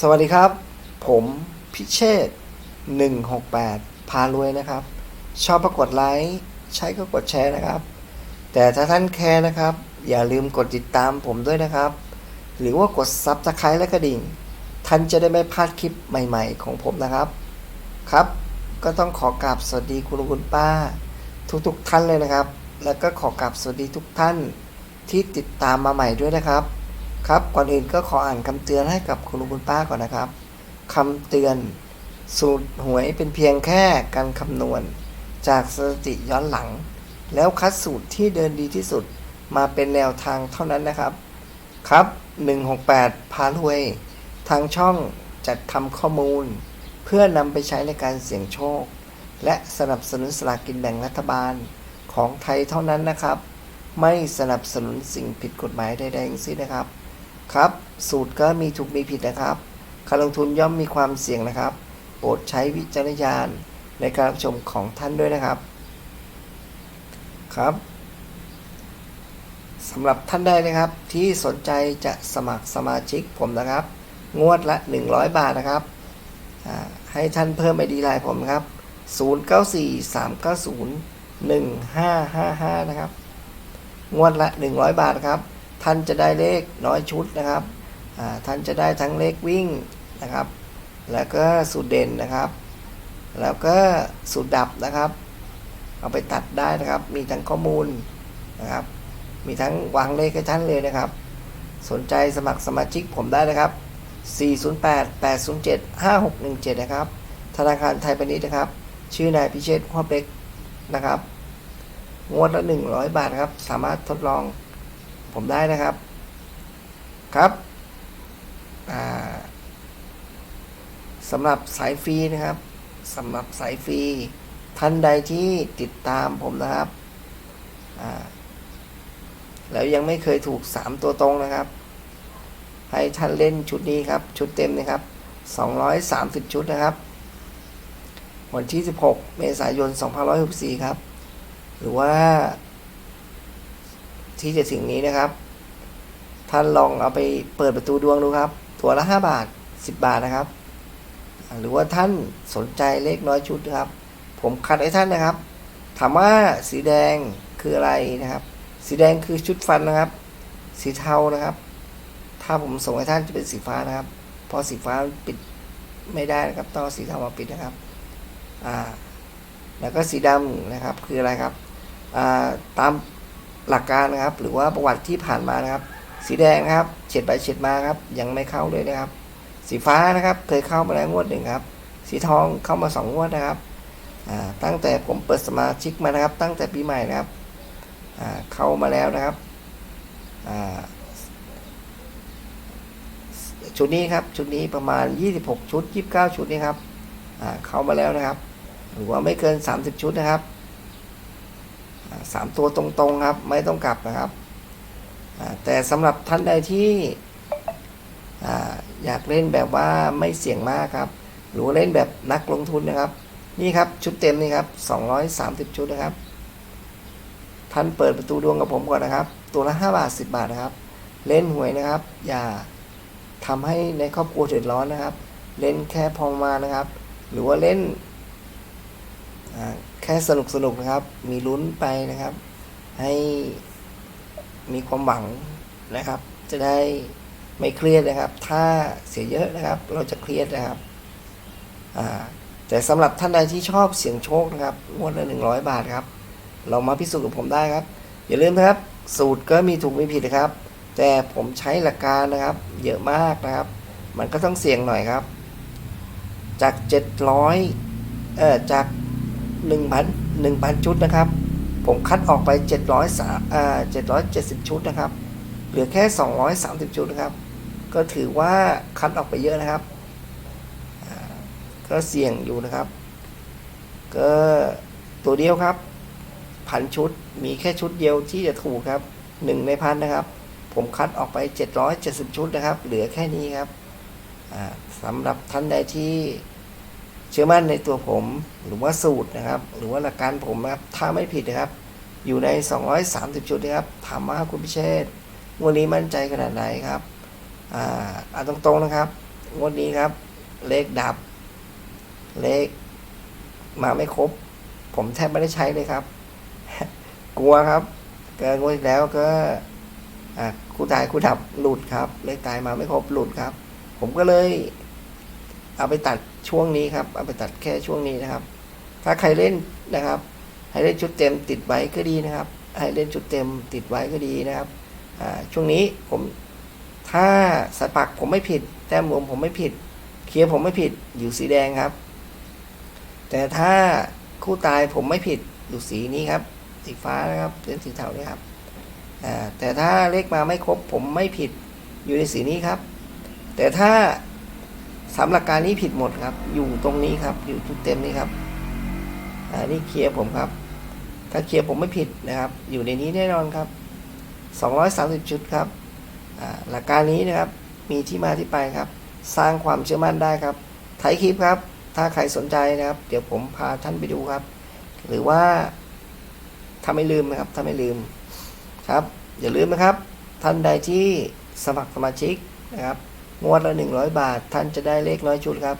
สวัสดีครับ ผมพิเชษ168 พารวยนะครับ ชอบก็กดไลค์ใช้ก็กดแชร์นะครับ แต่ถ้าท่านแคร์นะครับ อย่าลืมกดติดตามผมด้วยนะครับ หรือว่ากดซับสไครต์และกระดิ่ง ท่านจะได้ไม่พลาดคลิปใหม่ๆ ของผมนะครับ ครับ ก็ต้องขอกราบสวัสดีคุณลุงคุณป้า ทุกๆท่านเลยนะครับ แล้วก็ขอกราบสวัสดีทุกท่านที่ติดตามมาใหม่ด้วยนะครับ ครับก่อนอื่นก็ขออ่านคำเตือนให้กับคุณลุงคุณป้าก่อนนะครับคำเตือน สูตรหวยเป็นเพียงแค่การคำนวณ จากสถิติย้อนหลัง แล้วคัดสูตรที่เดินดีที่สุดมาเป็นแนวทางเท่านั้นนะครับ ครับ 168 พารวย ทางช่องจัดทำข้อมูล เพื่อนำไปใช้ในการเสี่ยงโชค และสนับสนุนสลากกินแบ่งรัฐบาลของไทยเท่านั้นนะครับ ไม่สนับสนุนสิ่งผิดกฎหมายใดๆทั้งสิ้นนะครับ ครับ สูตรก็มีถูกมีผิดนะครับ การลงทุนย่อมมีความเสี่ยงนะครับ โปรดใช้วิจารณญาณในการรับชมของท่านด้วยนะครับ ครับสำหรับท่านใดนะครับ ที่สนใจจะสมัครสมาชิกผมนะครับ งวดละ 100 บาทนะครับ ให้ท่านเพิ่มไอดีไลน์ผมนะครับ 0943901555 นะครับ งวดละ 100 บาทครับ ท่านจะได้เลขน้อยชุดนะครับท่านจะได้ทั้งเลขวิ่งนะครับ แล้วก็สูตรเด่นนะครับ แล้วก็สูตรดับนะครับ เอาไปตัดได้นะครับ มีทั้งข้อมูลนะครับ มีทั้งวางเลขให้ท่านเลยนะครับ สนใจสมัครสมาชิกผมได้นะครับ 408 807 5617 นะครับ ธนาคารไทยพาณิชย์นะครับ ชื่อนายพิเชษฐ์หัวเป็กนะครับ งวดละ 100 บาทครับ สามารถทดลอง ผมได้นะครับ ครับสำหรับสายฟรีนะครับสำหรับสายฟรีท่านใดที่ติดตามผมนะครับแล้วยังไม่เคยถูก 3 ตัวตรงนะครับ ให้ท่านเล่นชุดนี้ครับ ชุดเต็มนะครับ 230 ชุดนะครับ วันที่ 16 เมษายน 2564 ครับ หรือว่า ที่จะถึงนี้นะครับ ท่านลองเอาไปเปิดประตูดวงดูครับ ตัวละ 5 บาท 10 บาทนะครับ หรือว่าท่านสนใจเลขน้อยชุดนะครับ ผมคัดให้ท่านนะครับ ถามว่าสีแดงคืออะไรนะครับ สีแดงคือชุดฟันนะครับ สีเทานะครับ ถ้าผมส่งให้ท่านจะเป็นสีฟ้านะครับ เพราะสีฟ้าปิดไม่ได้นะครับต้องสีเทามาปิดนะครับ อ่า แล้วก็สีดำนะครับคืออะไรครับ อ่า ตาม หลักการนะครับ หรือว่าประวัติที่ผ่านมานะครับ สีแดงนะครับเฉียดไปเฉียดมาครับ ยังไม่เข้าเลยนะครับ สีฟ้านะครับเคยเข้ามาแล้วงวดหนึ่งครับ สีทองเข้ามาสองงวดนะครับตั้งแต่ผมเปิดสมาชิกมานะครับ ตั้งแต่ปีใหม่นะครับเข้ามาแล้วนะครับชุดนี้ครับชุดนี้ประมาณ 26 ชุด 29 ชุดนี้ครับเข้ามาแล้วนะครับ หรือว่าไม่เกิน 30 ชุดนะครับ สามตัวตรงๆครับ ไม่ต้องกลับนะครับ แต่สำหรับท่านใดที่อ่อยากเล่นแบบว่าไม่เสี่ยงมากครับ หรือว่าเล่นแบบนักลงทุนนะครับ นี่ครับชุดเต็มนี่ครับ 230 ชุดนะครับ ท่านเปิดประตูดวงกับผมก่อนนะครับ ตัวละ 5 บาท 10 บาทนะครับ เล่นหวยนะครับ อย่าทำให้ในครอบครัวเดือดร้อนนะครับ เล่นแค่พอมานะครับ หรือว่าเล่น แค่สนุกสนุกนะครับ มีลุ้นไปนะครับ ให้มีความหวังนะครับ จะได้ไม่เครียดนะครับ ถ้าเสียเยอะนะครับ เราจะเครียดนะครับแต่สำหรับท่านใดที่ชอบเสี่ยงโชคนะครับงวดละหนึ่งร้อยบาทครับ เรามาพิสูจน์กับผมได้ครับ อย่าลืมนะครับ สูตรก็มีถูกมีผิดนะครับ แต่ผมใช้หลักการนะครับ เยอะมากนะครับ มันก็ต้องเสี่ยงหน่อยครับ จาก700เอ่อจาก 1,000 1,000 ชุดนะครับ ผมคัดออกไป 700สาอ่า770 ชุดนะครับ เหลือแค่ 230 ชุดนะครับ ก็ถือว่าคัดออกไปเยอะนะครับ ก็เสี่ยงอยู่นะครับ ก็ตัวเดียวครับพันชุด มีแค่ชุดเดียวที่จะถูกครับหนึ่งในพันนะครับ ผมคัดออกไป 770 ชุดนะครับ เหลือแค่นี้ครับสำหรับท่านใดที่ เชื่อมั่นในตัวผมหรือว่าสูตรนะครับ หรือว่าหลักการผมนะครับ ถ้าไม่ผิดนะครับ อยู่ใน 230 ชุดนะครับ ถามว่าคุณพิเชษฐ์วันนี้มั่นใจขนาดไหนครับ อ่าเอาตรงๆนะครับงวดนี้ครับ เลขดับ เลข มาไม่ครบ ผมแทบไม่ได้ใช้เลยครับ กลัวครับ เกินงวดแล้วก็อะคู่ตายคู่ดับหลุดครับ เลขตายมาไม่ครบหลุดครับ ผมก็เลย เอาไปตัด ช่วงนี้ครับเอาไปตัดแค่ช่วงนี้นะครับ ถ้าใครเล่นนะครับให้เล่นชุดเต็มติดไว้ก็ดีนะครับให้เล่นชุดเต็มติดไว้ก็ดีนะครับช่วงนี้ผมถ้าสายปักผมไม่ผิด แต้มรวมผมไม่ผิด เคลียร์ผมไม่ผิดอยู่สีแดงครับ แต่ถ้าคู่ตายผมไม่ผิดอยู่สีนี้ครับ สีฟ้านะครับเส้นสีเทานี่ครับแต่ถ้าเลขมาไม่ครบผมไม่ผิดอยู่ในสีนี้ครับ แต่ถ้า สามหลักการนี้ผิดหมดครับ อยู่ตรงนี้ครับ อยู่จุดเต็มนี้ครับอ่านี่เคลียร์ผมครับ ถ้าเคลียร์ผมไม่ผิดนะครับ อยู่ในนี้แน่นอนครับ 230 ชุดครับหลักการนี้นะครับ มีที่มาที่ไปครับ สร้างความเชื่อมั่นได้ครับถ่ายคลิปครับ ถ้าใครสนใจนะครับ เดี๋ยวผมพาท่านไปดูครับ หรือว่าถ้าไม่ลืมนะครับ ถ้าไม่ลืมครับ อย่าลืมนะครับ ท่านใดที่สมัครสมาชิกนะครับ งวดละ100บาท ท่านจะได้เลขร้อยชุดครับ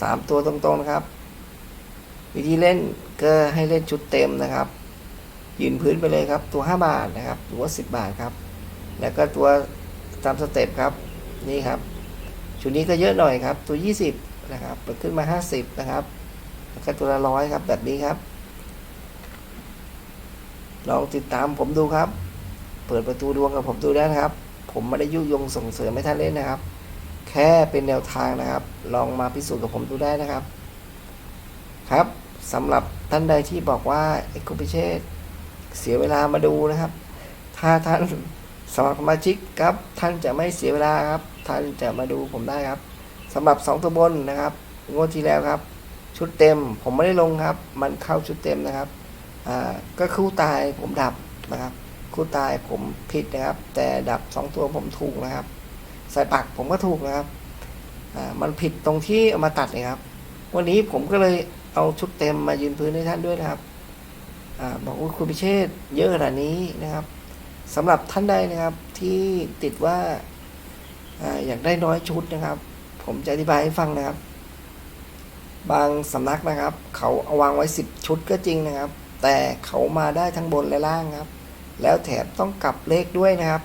สามตัวตรงๆนะครับ วิธีเล่นก็ให้เล่นชุดเต็มนะครับ ยืนพื้นไปเลยครับ ตัว5บาทนะครับหรือว่า10บาทครับ แล้วก็ตัวตามสเต็ปครับนี่ครับ ชุดนี้ก็เยอะหน่อยครับ ตัว20นะครับเปิดขึ้นมา50นะครับ แล้วก็ตัวละร้อยครับแบบนี้ครับ ลองติดตามผมดูครับ เปิดประตูดวงกับผมดูได้นะครับ ผมไม่ได้ยุยงส่งเสริมให้ท่านเล่นนะครับ แค่เป็นแนวทางนะครับ ลองมาพิสูจน์กับผมดูได้นะครับ ครับสำหรับท่านใดที่บอกว่าเอกคุพิเชษเสียเวลามาดูนะครับ ถ้าท่านสมัครสมาชิกครับ ท่านจะไม่เสียเวลาครับ ท่านจะมาดูผมได้ครับสำหรับสองตัวบนนะครับงวดที่แล้วครับ ชุดเต็มผมไม่ได้ลงครับ มันเข้าชุดเต็มนะครับอ่าก็คู่ตายผมดับนะครับ คู่ตายผมผิดนะครับ แต่ดับสองตัวผมถูกนะครับใส่ปักผมก็ถูกนะครับอ่ามันผิดตรงที่เอามาตัดเลยครับ วันนี้ผมก็เลยเอาชุดเต็มมายืนพื้นให้ท่านด้วยนะครับอบอกว่าคุณพิเชษเยอะขนาดนี้นะครับสำหรับท่านใดนะครับที่ติดว่าออยากได้น้อยชุดนะครับ ผมจะอธิบายให้ฟังนะครับ บางสำนักนะครับ เขาเอาวางไว้สิบชุดก็จริงนะครับ แต่เขามาได้ทั้งบนและล่างครับ แล้วแถมต้องกลับเลขด้วยนะครับ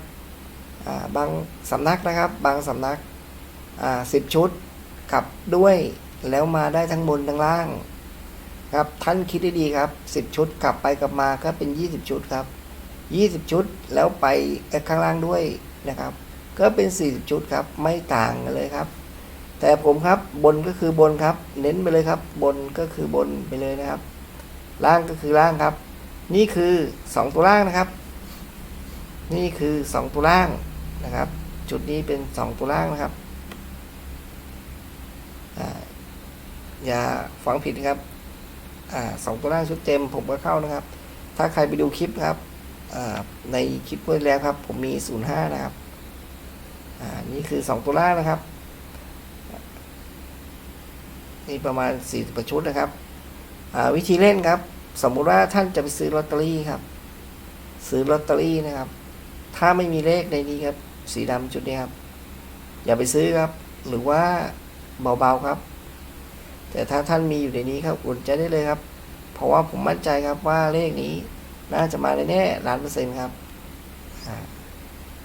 าบางสำนักนะครับ บางสำนักสิบชุดกลับด้วยแล้วมาได้ทั้งบนทั้งล่างครับท่านคิดได้ดีครับสิบชุดกลับไปกลับมาก็เป็นยี่สิบชุดครับยี่สิบชุดแล้วไปข้างล่างด้วยนะครับ ก็เป็นสี่สิบชุดครับไม่ต่างกันเลยครับ แต่ผมครับบนก็คือบนครับ เน้นไปเลยครับ บนก็คือบนไปเลยนะครับ ล่างก็คือล่างครับ นี่คือสองตัวล่างนะครับ นี่คือสองตัวล่างนะครับ จุดนี้เป็นสองตัวล่างนะครับออย่าฟังผิดนะครับอสองตัวล่างชุดเต็มผมก็เข้านะครับ ถ้าใครไปดูคลิปครับในคลิปเมื่อแล้วครับ ผมมีศูนย์ห้านะครับนี่คือสองตัวล่างนะครับนี่ประมาณสี่สิบชุดนะครับวิธีเล่นครับ สมมุติว่าท่านจะไปซื้อลอตเตอรี่ครับ ซื้อลอตเตอรี่นะครับ ถ้าไม่มีเลขในนี้ครับ สีดำจุดนี้ครับ อย่าไปซื้อครับ หรือว่าเบาๆครับ แต่ถ้าท่านมีอยู่ในนี้ครับอุ่นใจได้เลยครับ เพราะว่าผมมั่นใจครับว่าเลขนี้น่าจะมาแน่ๆล้านเปอร์เซ็นต์ครับ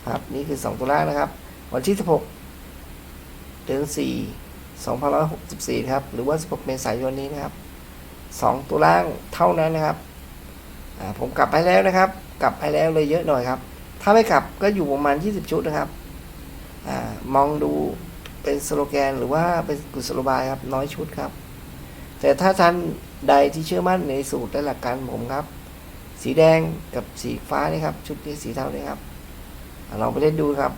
ครับ นี่คือสองตัวล่างนะครับ วันที่ 16 เดือน 4 2564 ครับ หรือว่า 16 เมษายนนี้นะครับสองตัวล่างเท่านั้นนะครับผมกลับไปแล้วนะครับ กลับไปแล้วเลยเยอะหน่อยครับ ถ้าไม่กลับก็อยู่ประมาณ 20 ชุดนะครับอมองดูเป็นสโลแกนหรือว่าเป็นกุศโลบายครับน้อยชุดครับ แต่ถ้าท่านใดที่เชื่อมั่นในสูตรและหลักการผมครับ สีแดงกับสีฟ้านี่ครับ ชุดนี้สีเทานี่ครับอ่าลองไปเล่นดูครับ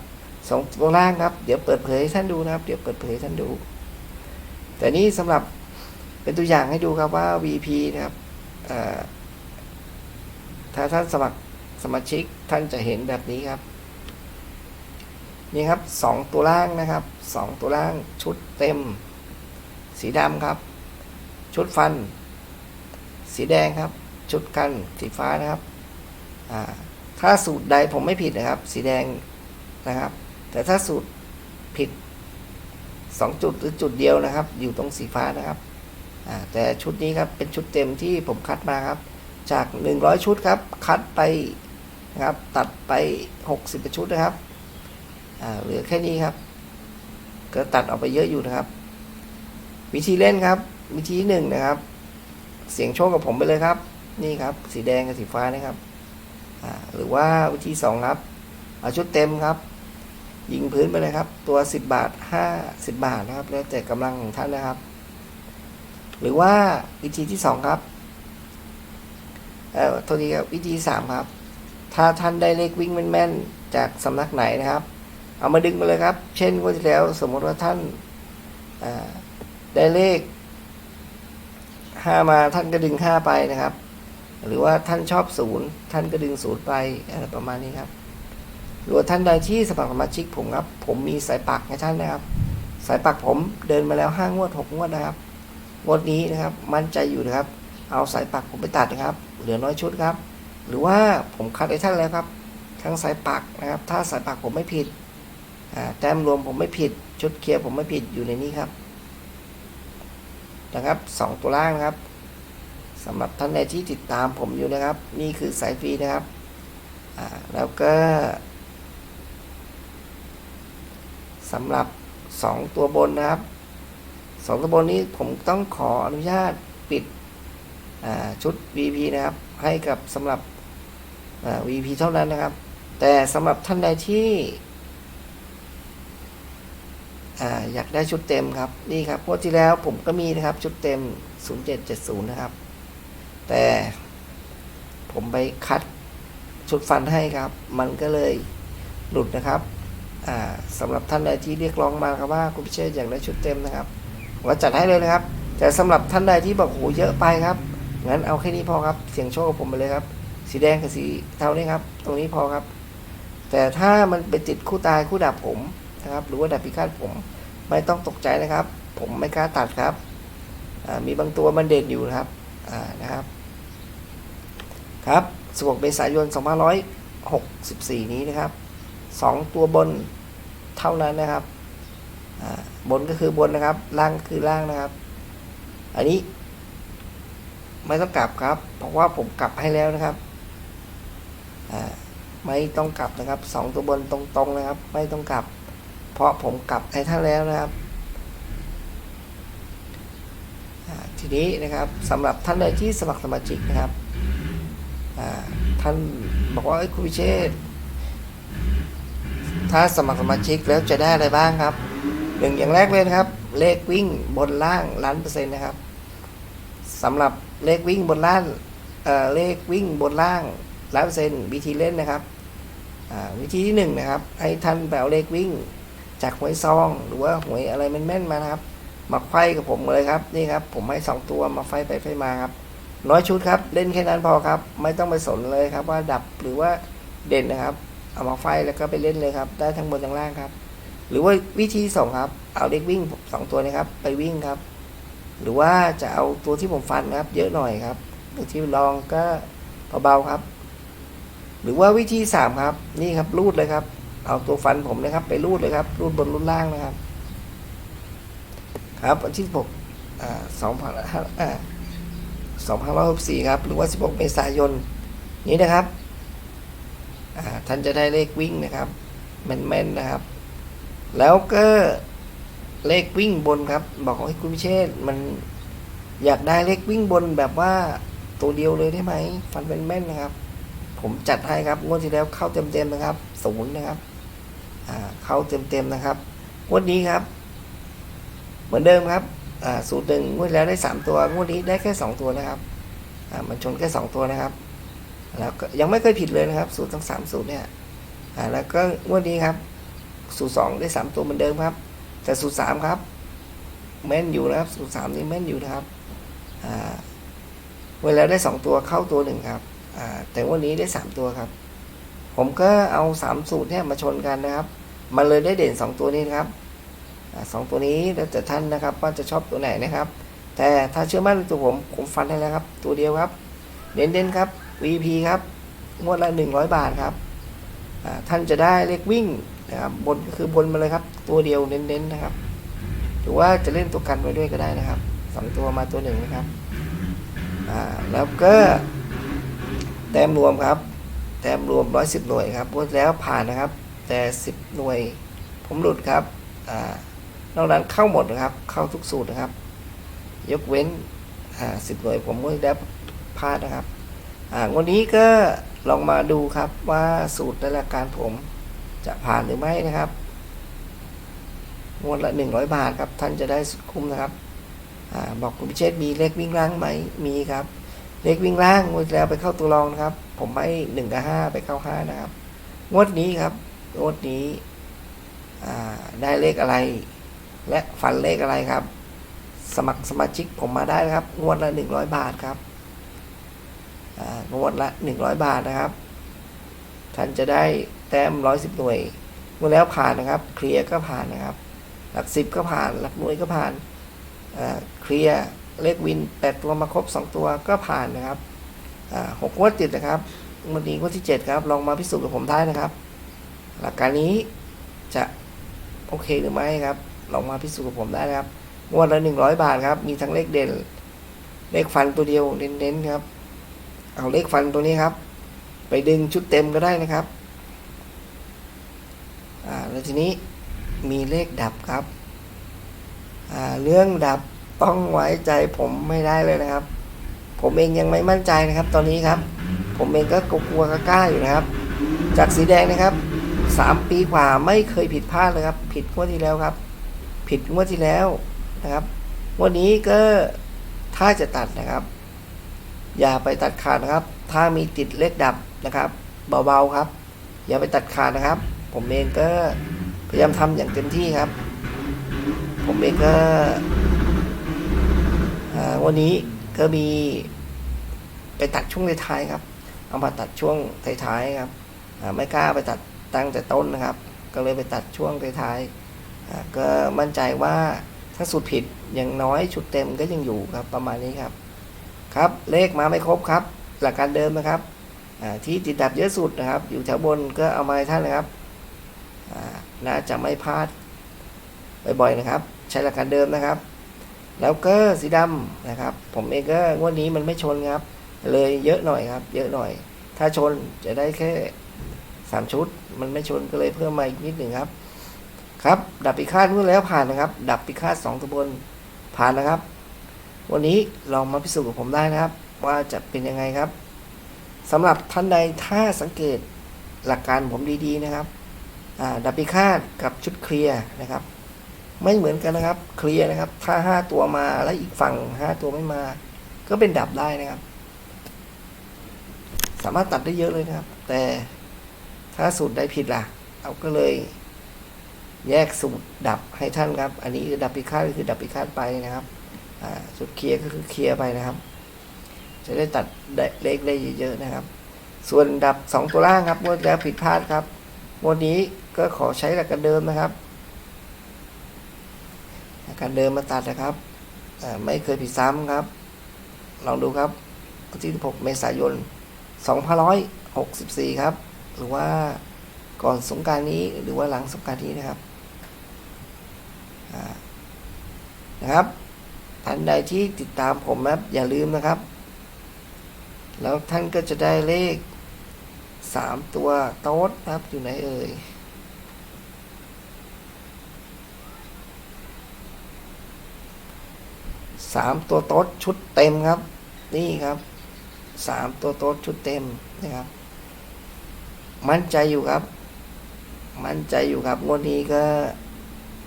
สองตัวล่างครับ เดี๋ยวเปิดเผยให้ท่านดูนะครับ เดี๋ยวเปิดเผยให้ท่านดู แต่นี่สำหรับเป็นตัวอย่างให้ดูครับว่า VP นะครับถ้าท่านสมัคร สมาชิกท่านจะเห็นแบบนี้ครับ นี่ครับสองตัวล่างนะครับสองตัวล่างชุดเต็ม สีดำครับ ชุดฟัน สีแดงครับ ชุดกันสีฟ้านะครับถ้าสูตรใดผมไม่ผิดนะครับ สีแดงนะครับ แต่ถ้าสูตรผิดสองจุดหรือจุดเดียวนะครับ อยู่ตรงสีฟ้านะครับแต่ชุดนี้ครับเป็นชุดเต็มที่ผมคัดมาครับ จาก 100 ชุดครับ คัดไป นะครับ ตัดไป 60 ชุดนะครับเหลือแค่นี้ครับ ก็ตัดออกไปเยอะอยู่นะครับ วิธีเล่นครับ วิธีหนึ่งนะครับ เสียงโชคกับผมไปเลยครับ นี่ครับ สีแดงกับสีฟ้านะครับหรือว่าวิธีสองครับ เอาชุดเต็มครับ ยิงพื้นไปเลยครับ ตัว 10 บาท 50 บาทนะครับ แล้วแต่กำลังของท่านนะครับ หรือว่าวิธีที่สองครับเอ่อโทษทีครับวิธีสามครับ ถ้าท่านได้เลขวิ่งแม่นๆจากสำนักไหนนะครับ เอามาดึงมาเลยครับ เช่นงวดที่แล้ว สมมติว่าท่านาได้เลขห้ามาท่านก็ดึงห้าไปนะครับ หรือว่าท่านชอบศูนย์ท่านก็ดึงศูนย์ไปอะไรประมาณนี้ครับหรือว่าท่านใดที่สมัครสมาชิกผมครับ ผมมีสายปักให้ท่านนะครับ สายปักผมเดินมาแล้วห้างวดหกงวดนะครับงวดนี้นะครับ มั่นใจอยู่นะครับ เอาสายปักผมไปตัดนะครับ เหลือน้อยชุดครับ หรือว่าผมคัดให้ท่านแล้วครับ ทั้งสายปักนะครับ ถ้าสายปักผมไม่ผิดแต้มรวมผมไม่ผิด ชุดเคลียร์ผมไม่ผิดอยู่ในนี้ครับ นะครับสองตัวล่างนะครับสำหรับท่านใดที่ติดตามผมอยู่นะครับ นี่คือสายฟรีนะครับแล้วก็สำหรับสองตัวบนนะครับสองตัวบนนี้ผมต้องขออนุญาตปิดชุด VP นะครับ ให้กับสำหรับ VP เท่านั้นนะครับ แต่สำหรับท่านใดที่อ่อยากได้ชุดเต็มครับ นี่ครับงวดที่แล้วผมก็มีนะครับ ชุดเต็ม 0770 นะครับ แต่ผมไปคัดชุดฟันให้ครับ มันก็เลยหลุดนะครับสำหรับท่านใดที่เรียกร้องมาครับว่าคุณพิเชษอยากได้ชุดเต็มนะครับผมก็จัดให้เลยนะครับ แต่สำหรับท่านใดที่บอกโหเยอะไปครับงั้นเอาแค่นี้พอครับ เสียงโชคกับผมไปเลยครับ สีแดงกับสีเทานี่ครับ ตรงนี้พอครับ แต่ถ้ามันไปติดคู่ตายคู่ดับผมนะครับ หรือว่าดับพิฆาตผม ไม่ต้องตกใจนะครับ ผมไม่กล้าตัดครับมีบางตัวมันเด่นอยู่นะครับนะครับครับ16เมษายน2564 นี้นะครับสองตัวบนเท่านั้นนะครับบนก็คือบนนะครับ ล่างก็คือล่างนะครับ อันนี้ไม่ต้องกลับครับ เพราะว่าผมกลับให้แล้วนะครับ ไม่ต้องกลับนะครับสองตัวบนตรงๆนะครับ ไม่ต้องกลับ เพราะผมกลับให้ท่านแล้วนะครับทีนี้นะครับสำหรับท่านใดที่สมัครสมาชิกนะครับท่านบอกว่าคุณพิเชษถ้าสมัครสมาชิกแล้วจะได้อะไรบ้างครับหนึ่งอย่างแรกเลยนะครับ เลขวิ่งบนล่างล้านเปอร์เซ็นต์นะครับสำหรับเลขวิ่งบนล่างเเลขวิ่งบนล่าง ร้อยเปอร์เซ็นต์วิธีเล่นนะครับวิธีที่หนึ่งนะครับให้ท่านไปเอาเลขวิ่ง จากหวยซอง หรือว่าหวยอะไรแม่นๆมานะครับ มาไฟกับผมเลยครับนี่ครับ ผมให้สองตัวมาไฟไปไฟมาครับน้อยชุดครับ เล่นแค่นั้นพอครับ ไม่ต้องไปสนเลยครับว่าดับหรือว่าเด่นนะครับ เอามาไฟแล้วก็ไปเล่นเลยครับ ได้ทั้งบนทั้งล่างครับ หรือว่าวิธีสองครับ เอาเลขวิ่งสองตัวนะครับ ไปวิ่งครับ หรือว่าจะเอาตัวที่ผมฟันนะครับ เยอะหน่อยครับตัวที่ลองก็เบาๆครับ หรือว่าวิธีสามครับ นี่ครับรูดเลยครับ เอาตัวฟันผมนะครับ ไปรูดเลยครับ รูดบนรูดล่างนะครับ ครับวันที่16สองพันห้าสองพันร้อยหกสี่ครับ หรือว่า16เมษายน นี้นะครับท่านจะได้เลขวิ่งนะครับแม่นๆนะครับ แล้วก็เลขวิ่งบนครับ บอกให้คุณพิเชษมันอยากได้เลขวิ่งบนแบบว่าตัวเดียวเลยได้ไหม ฟันเป็นแม่นนะครับ ผมจัดให้ครับงวดที่แล้วเข้าเต็มๆนะครับศูนย์นะครับเข้าเต็มๆนะครับงวดนี้ครับ เหมือนเดิมครับสูตรหนึ่งงวดแล้วได้สามตัวงวดนี้ได้แค่สองตัวนะครับมันชนแค่สองตัวนะครับแล้วก็ยังไม่เคยผิดเลยนะครับ สูตรทั้งสามสูตรเนี่ยแล้วก็งวดนี้ครับ สูตรสองได้สามตัวเหมือนเดิมครับ แต่สูตรสามครับแม่นอยู่นะครับ สูตรสามนี่แม่นอยู่นะครับเวลาได้สองตัวเข้าตัวหนึ่งครับ แต่วันนี้ได้สามตัวครับ ผมก็เอาสามสูตรเนี่ยมาชนกันนะครับ มันเลยได้เด่นสองตัวนี้นะครับอสองตัวนี้แล้วแต่ท่านนะครับ ว่าจะชอบตัวไหนนะครับ แต่ถ้าเชื่อมั่นในตัวผมผมฟันให้แล้วครับ ตัวเดียวครับ เด่นๆครับ VP ครับงวดละหนึ่งร้อยบาทครับท่านจะได้เลขวิ่งนะครับบนก็คือบนมาเลยครับ ตัวเดียวเน้นๆนะครับหรือว่าจะเล่นตัวกันไว้ด้วยก็ได้นะครับสองตัวมาตัวหนึ่งนะครับ อ่า แล้วก็ แต้มรวมครับ แต้มรวม110หน่วยครับพูดแล้วผ่านนะครับ แต่10หน่วย ผมหลุดครับอ่านอกนั้นเข้าหมดนะครับ เข้าทุกสูตรนะครับ ยกเว้นอ่า10หน่วย ผมพูดแล้วพลาดนะครับอ่าวันนี้ก็ลองมาดูครับว่าสูตรและหลักการผมจะผ่านหรือไม่นะครับงวดละ100บาทครับ ท่านจะได้สุดคุ้มนะครับอบอกคุณพิเชษมีเลขวิ่งล่างไหมมีครับ เลขวิ่งล่างงวดแล้วไปเข้าตัวรองนะครับ ผมให้หนึ่งกับห้าไปเข้าห้านะครับ งวดนี้ครับ งวดนี้ได้เลขอะไร และฝันเลขอะไรครับ สมัครสมาชิกผมมาได้นะครับ งวดละหนึ่งร้อยบาทครับงวดละหนึ่งร้อยบาทนะครับ ท่านจะได้แต้มร้อยสิบหน่วยงวดแล้วผ่านนะครับ เคลียร์ก็ผ่านนะครับ หลักสิบก็ผ่าน หลักหน่วยก็ผ่านเคลียร์ เลขวินแปดตัวมาครบสองตัวก็ผ่านนะครับหกงวดติดนะครับวดนี้งวดที่เจ็ดครับ ลองมาพิสูจน์กับผมได้นะครับ หลักการนี้จะโอเคหรือไม่ครับ ลองมาพิสูจน์กับผมได้นะครับ งวดละหนึ่งร้อยบาทครับ มีทั้งเลขเด่น เลขฟันตัวเดียวเน้นๆครับ เอาเลขฟันตัวนี้ครับ ไปดึงชุดเต็มก็ได้นะครับแล้วทีนี้มีเลขดับครับเรื่องดับ ต้องไว้ใจผมไม่ได้เลยนะครับ ผมเองยังไม่มั่นใจนะครับ ตอนนี้ครับ ผมเองก็กลัวกล้าอยู่นะครับ จากสีแดงนะครับสามปีกว่าไม่เคยผิดพลาดเลยครับ ผิดงวดที่แล้วครับ ผิดงวดที่แล้วนะครับวันนี้ก็ถ้าจะตัดนะครับ อย่าไปตัดขาดนะครับ ถ้ามีติดเลขดับนะครับ เบาๆครับ อย่าไปตัดขาดนะครับ ผมเองก็พยายามทำอย่างเต็มที่ครับ ผมเองก็ วันนี้ก็มีไปตัดช่วงท้ายครับ เอามาตัดช่วงท้ายๆครับไม่กล้าไปตัดตั้งแต่ต้นนะครับ ก็เลยไปตัดช่วงท้ายๆก็มั่นใจว่าถ้าสูตรผิดอย่างน้อยชุดเต็มก็ยังอยู่ครับประมาณนี้ครับ ครับเลขมาไม่ครบครับ หลักการเดิมนะครับที่ติดดับเยอะสุดนะครับ อยู่แถวบนก็เอามาให้ท่านนะครับน่าจะไม่พลาดบ่อยๆนะครับ ใช้หลักการเดิมนะครับ แล้วก็สีดำนะครับ ผมเองก็งวดนี้มันไม่ชนครับ เลยเยอะหน่อยครับ เยอะหน่อย ถ้าชนจะได้แค่สามชุด มันไม่ชนก็เลยเพิ่มมาอีกนิดหนึ่งครับ ครับ ดับปีคาดเมื่อแล้วผ่านนะครับ ดับปีคาดสองตัวบนผ่านนะครับ วันนี้ลองมาพิสูจน์กับผมได้นะครับ ว่าจะเป็นยังไงครับสำหรับท่านใดถ้าสังเกตหลักการผมดีๆนะครับดับปีคาดกับชุดเคลียร์นะครับ ไม่เหมือนกันนะครับ เคลียร์นะครับ ถ้าห้าตัวมาแล้วอีกฝั่งห้าตัวไม่มา ก็เป็นดับได้นะครับ สามารถตัดได้เยอะเลยนะครับ แต่ถ้าสูตรใดผิดล่ะเอาก็เลยแยกสูตรดับให้ท่านครับ อันนี้คือดับพิฆาตก็คือดับพิฆาตไปนะครับอ่าจุดเคลียร์ก็คือเคลียร์ไปนะครับ จะได้ตัดเลขได้เยอะๆนะครับ ส่วนดับสองตัวล่างครับงวดแล้วผิดพลาดครับงวดนี้ก็ขอใช้หลักการเดิมนะครับ กการเดิมมาตัดนะครับไม่เคยผิดซ้ำครับลองดูครับวันที่ 16 เมษายน 2564 ครับ หรือว่าก่อนสงการนี้หรือว่าหลังสงการนี้นะครับนะครับท่านใดที่ติดตามผมนะครับอย่าลืมนะครับ แล้วท่านก็จะได้เลขสามตัวโต๊ดนะครับอยู่ไหนเอ่ย สามตัวโต๊ดชุดเต็มครับ นี่ครับสามตัวโต๊ดชุดเต็มนะครับ มั่นใจอยู่ครับ มั่นใจอยู่ครับงวดนี้ก็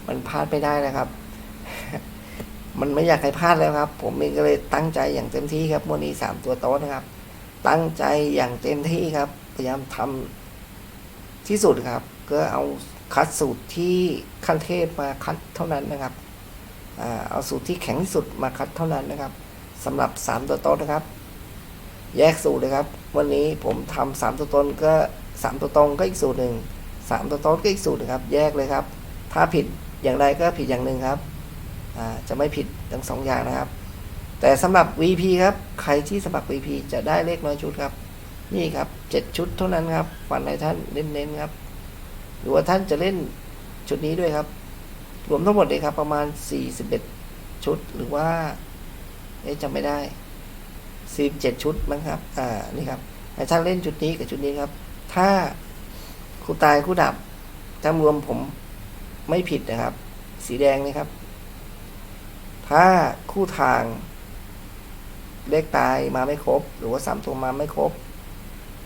มันพลาดไม่ได้นะครับ มันไม่อยากให้พลาดแล้วครับ ผมเองก็เลยตั้งใจอย่างเต็มที่ครับงวดนี้สามตัวโต๊ะนะครับ ตั้งใจอย่างเต็มที่ครับ พยายามทำที่สุดครับ ก็เอาคัดสูตรที่ขั้นเทพมาคัดเท่านั้นนะครับ เอาสูตรที่แข็งที่สุดมาคัดเท่านั้นนะครับสำหรับสามตัวโต๊ะนะครับ แยกสูตรเลยครับ วันนี้ผมทำสามตัวตนก็สามตัวตรงก็อีกสูตรหนึ่งสามตัวโต๊ะก็อีกสูตรนึ่งครับ แยกเลยครับ ถ้าผิดอย่างใดก็ผิดอย่างหนึ่งครับจะไม่ผิดทั้งสองอย่างนะครับ แต่สำหรับ VP ครับใครที่สมัคร VP จะได้เลขน้อยชุดครับ นี่ครับเจ็ดชุดเท่านั้นครับฝันในท่านเน้นๆครับ หรือว่าท่านจะเล่นชุดนี้ด้วยครับ รวมทั้งหมดเลยครับประมาณ 41 ชุดหรือว่าเอ๊ะจำไม่ได้ 47 ชุดมั้งครับ อ่า นี่ครับให้ท่านเล่นชุดนี้กับชุดนี้ครับ ถ้าคู่ตายคู่ดับจำรวมผมไม่ผิดนะครับ สีแดงนี่ครับ ถ้าคู่ทาง เลขตายมาไม่ครบ หรือว่าสามตัวมาไม่ครบ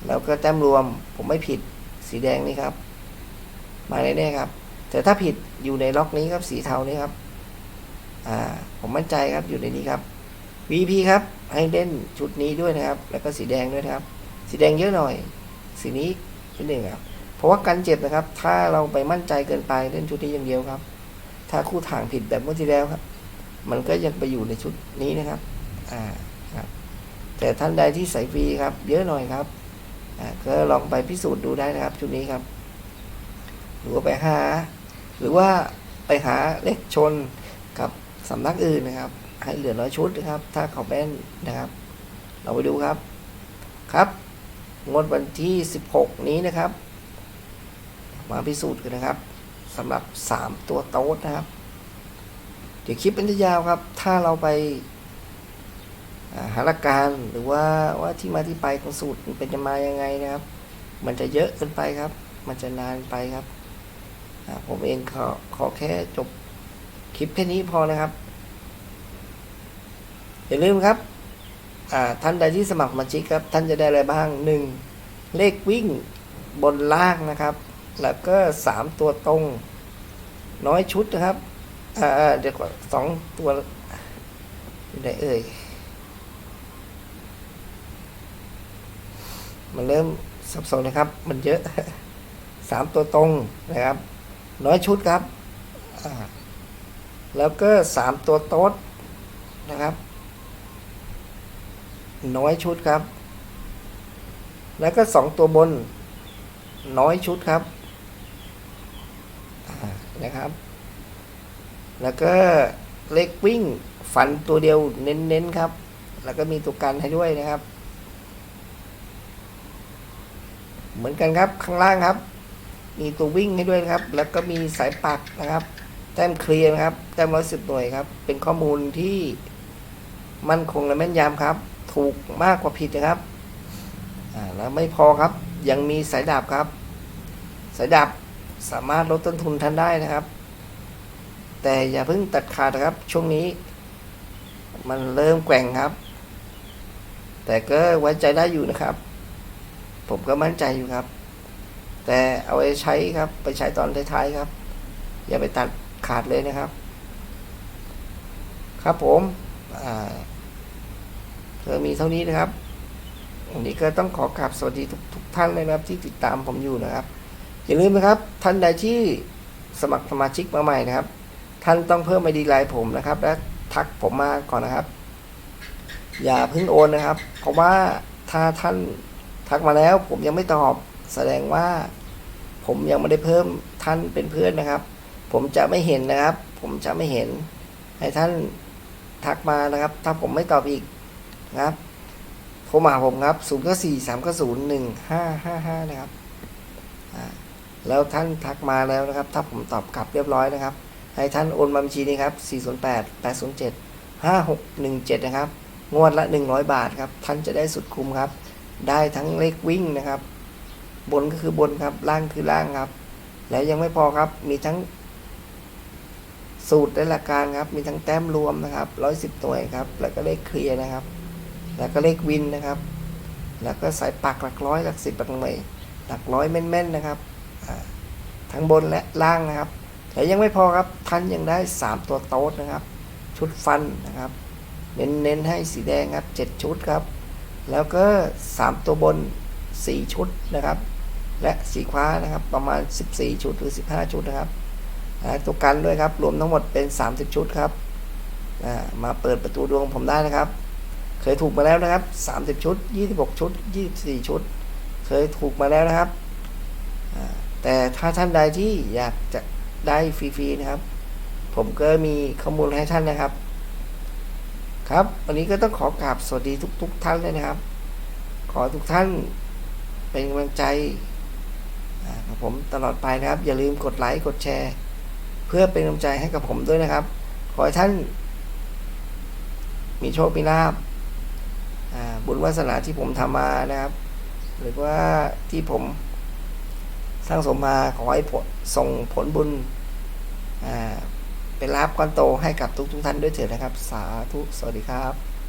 แล้วก็แต้มรวมผมไม่ผิดสีแดงนี่ครับ มาแน่ๆครับ แต่ถ้าผิด อยู่ในล็อกนี้ครับสีเทานี้ครับ อ่า ผมมั่นใจครับอยู่ในนี้ครับ VP ครับให้เล่นชุดนี้ด้วยนะครับ แล้วก็สีแดงด้วยนะครับ สีแดงเยอะหน่อย สีนี้ชุดหนึ่งครับ เพราะว่ากันเจ็บนะครับ ถ้าเราไปมั่นใจเกินไปเล่นชุดนี้อย่างเดียวครับ ถ้าคู่ทางผิดแบบเมื่อที่แล้วครับ มันก็ยังไปอยู่ในชุดนี้นะครับ อ่าครับ แต่ท่านใดที่ใส่ฟรีครับ เยอะหน่อยครับ อ่าก็ลองไปพิสูจน์ดูได้นะครับชุดนี้ครับหรือว่าไปหา หรือว่าไปหาเลขชนกับสำนักอื่นนะครับ ให้เหลือน้อยชุดนะครับ ถ้าเขาแม่นนะครับ เราไปดูครับครับ งวดวันที่ 16 นี้นะครับ มาพิสูจน์กันนะครับสำหรับ 3 ตัวโต๊ดนะครับ เดี๋ยวคลิปมันจะยาวครับ ถ้าเราไปอ่าหาหลักการหรือว่าว่าที่มาที่ไปของสูตรมันเป็นจะมายังไงนะครับ มันจะเยอะเกินไปครับ มันจะนานไปครับ ผมเองขอขอแค่จบคลิปแค่นี้พอนะครับ อย่าลืมครับท่านใดที่สมัครสมาชิกครับ ท่านจะได้อะไรบ้างหนึ่งเลขวิ่งบนล่างนะครับ แล้วก็สามตัวตรง น้อยชุดนะครับเดี๋ยวก่อนสองตัวอยู่ไหนเอ่ยมันเริ่มสับสนนะครับ มันเยอะสามตัวตรงนะครับ น้อยชุดครับแล้วก็สามตัวโต๊ดนะครับ น้อยชุดครับ แล้วก็สองตัวบน น้อยชุดครับนะครับ แล้วก็เล็กวิ่งฝันตัวเดียวเน้นๆครับ แล้วก็มีตัวกันให้ด้วยนะครับ เหมือนกันครับข้างล่างครับ มีตัววิ่งให้ด้วยนะครับ แล้วก็มีสายปักนะครับ แต้มเคลียร์นะครับ แต้มร้อยสิบหน่วยครับ เป็นข้อมูลที่มั่นคงและแม่นยำครับ ถูกมากกว่าผิดนะครับ อ่า แล้วไม่พอครับ ยังมีสายดาบครับ สายดาบสามารถลดต้นทุนท่านได้นะครับ แต่อย่าเพิ่งตัดขาดนะครับ ช่วงนี้ มันเริ่มแกว่งครับ แต่ก็ไว้ใจได้อยู่นะครับ ผมก็มั่นใจอยู่ครับ แต่เอาไปใช้ครับ ไปใช้ตอนท้ายๆครับ อย่าไปตัดขาดเลยนะครับ ครับผมอ่าเธอมีเท่านี้นะครับวันนี้ก็ต้องขอกราบสวัสดีทุกทุกท่านเลยนะครับ ที่ติดตามผมอยู่นะครับ อย่าลืมนะครับ ท่านใดที่สมัครสมาชิกมาใหม่นะครับ ท่านต้องเพิ่มไอดีไลน์ผมนะครับ และทักผมมาก่อนนะครับ อย่าเพิ่งโอนนะครับ เพราะว่าถ้าท่านทักมาแล้วผมยังไม่ตอบ แสดงว่าผมยังไม่ได้เพิ่มท่านเป็นเพื่อนนะครับ ผมจะไม่เห็นนะครับ ผมจะไม่เห็น ให้ท่านทักมานะครับ ถ้าผมไม่ตอบอีกนะครับโทรมาผมครับ0 9 4 3 9 0 1 5 5 5นะครับแล้วท่านทักมาแล้วนะครับ ถ้าผมตอบกลับเรียบร้อยนะครับ ให้ท่านโอนมาบัญชีนี้ครับ 408 807 5617 นะครับ งวดละ 100 บาทครับ ท่านจะได้สุดคุ้มครับ ได้ทั้งเลขวิ่งนะครับ บนก็คือบนครับ ล่างคือล่างครับ แล้วยังไม่พอครับ มีทั้งสูตรและหลักการครับ มีทั้งแต้มรวมนะครับ110หน่วยครับ แล้วก็เลขเคลียร์นะครับ แล้วก็เลขวินนะครับ แล้วก็สายปักหลักร้อยหลักสิบหลักหน่วยหลักร้อยแม่นๆนะครับ ทั้งบนและล่างนะครับ แต่ยังไม่พอครับ ท่านยังได้ 3 ตัวโต๊ดนะครับ ชุดฟันนะครับ เน้นๆให้สีแดงครับ 7 ชุดครับ แล้วก็ 3 ตัวบน 4 ชุดนะครับ และสีฟ้านะครับ ประมาณ 14 ชุดหรือ 15 ชุดนะครับตัวกันด้วยครับ รวมทั้งหมดเป็น 30 ชุดครับมาเปิดประตูดวงผมได้นะครับ เคยถูกมาแล้วนะครับ 30 ชุด 26 ชุด 24 ชุด เคยถูกมาแล้วนะครับ แต่ถ้าท่านใดที่อยากจะได้ฟรีๆนะครับ ผมก็มีข้อมูลให้ท่านนะครับ ครับ วันนี้ก็ต้องขอกราบสวัสดีทุก ๆ ท่านเลยนะครับ ขอทุกท่านเป็นกำลังใจ ผมตลอดไปนะครับ อย่าลืมกดไลค์กดแชร์ เพื่อเป็นกำลังใจให้กับผมด้วยนะครับ ขอให้ท่าน มีโชคมีลาบบุญวาสนาที่ผมทำมานะครับ หรือว่าที่ผมสร้างสมมาขอให้ผลส่งผลบุญเป็นลาบก้อนโตให้กับทุกทุกท่านด้วยเถิดนะครับ สาธุ สวัสดีครับ